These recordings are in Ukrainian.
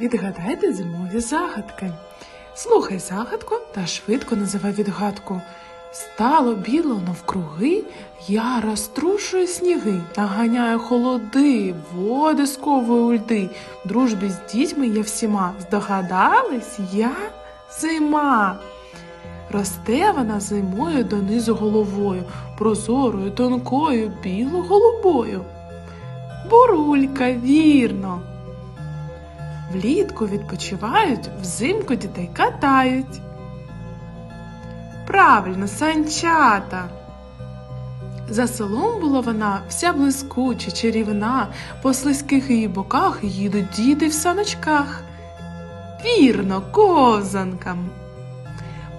відгадайте зимові загадки. Слухай загадку та швидко називай відгадку. Стало біло навкруги, я розтрушую сніги, наганяю холоди, води сковую у льди. Дружбі з дітьми я всіма. Здогадались, я зима. Росте вона зимою донизу головою, прозорою, тонкою, біло-голубою. Бурулька, вірно. Влітку відпочивають, взимку дітей катають. Правильно, санчата. За селом була вона вся блискуча, чарівна, по слизьких її боках їдуть діти в саночках. Вірно, ковзанкам.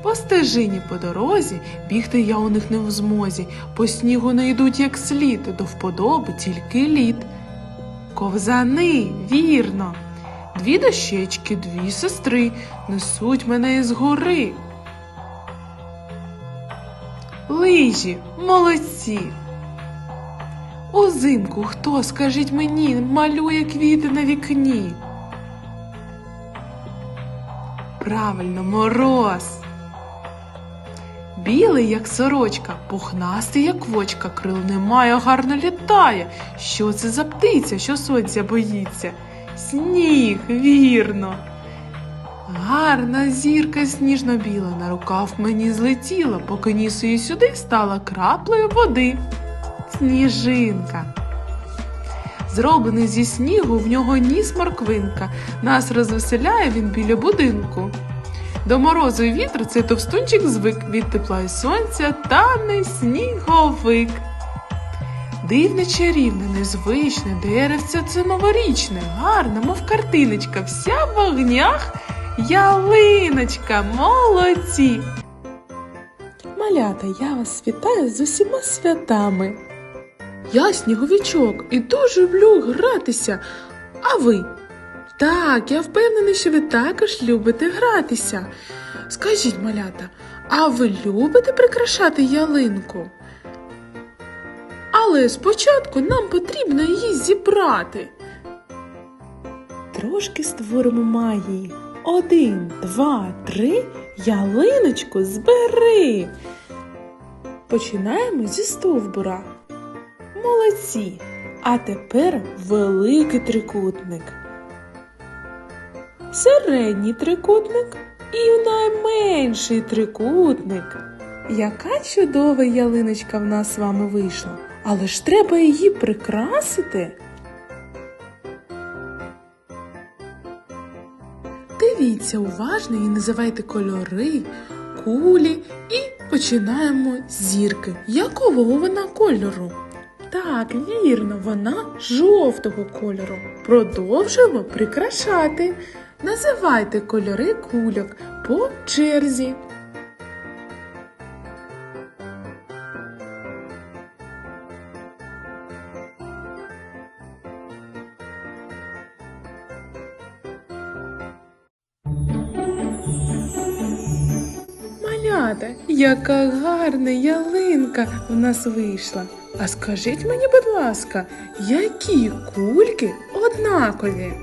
По стежині по дорозі бігти я у них не в змозі, по снігу не йдуть як слід, до вподоби тільки лід. Ковзани, вірно. Дві дощечки, дві сестри несуть мене із гори. Лижі, молодці. Узимку хто, скажіть мені, малює квіти на вікні? Правильно, мороз. Білий, як сорочка, пухнастий, як вочка, крил немає, гарно літає. Що це за птиця, що сонця боїться? Сніг, вірно. Гарна зірка сніжно-біла на рукав мені злетіла, поки ніс її сюди стала краплею води. Сніжинка. Зроблений зі снігу в нього ніс морквинка. Нас розвеселяє він біля будинку. До морозу і вітру цей товстунчик звик від тепла і сонця тане сніговик. Дивне чарівне, незвичне, деревце це новорічне, гарна, мов картиночка, вся в вогнях ялиночка, молодці. Малята, я вас вітаю з усіма святами. Я сніговичок і дуже люблю гратися. А ви? Так, я впевнений, що ви також любите гратися. Скажіть, малята, а ви любите прикрашати ялинку? Але спочатку нам потрібно її зібрати. Трошки створимо магії. Один, два, три, ялиночку збери. Починаємо зі стовбура. Молодці. А тепер великий трикутник. Середній трикутник і найменший трикутник. Яка чудова ялиночка в нас з вами вийшла, але ж треба її прикрасити. Дивіться уважно і називайте кольори, кулі і починаємо з зірки. Якого вона кольору? Так, вірно, вона жовтого кольору. Продовжуємо прикрашати. Називайте кольори кульок по черзі. Малята, яка гарна ялинка в нас вийшла. А скажіть мені, будь ласка, які кульки однакові?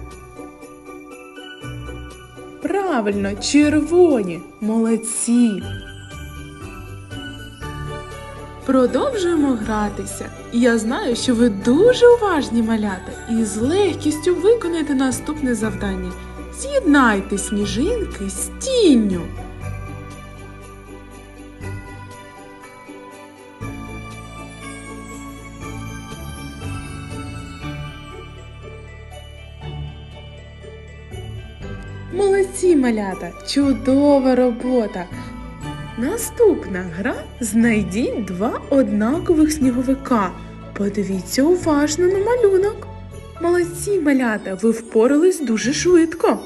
Правильно, червоні, молодці. Продовжуємо гратися. Я знаю, що ви дуже уважні малята і з легкістю виконаєте наступне завдання. З'єднайте сніжинки з тінню. Молодці, малята! Чудова робота! Наступна гра знайдіть два однакових сніговика. Подивіться уважно на малюнок. Молодці, малята, ви впорались дуже швидко.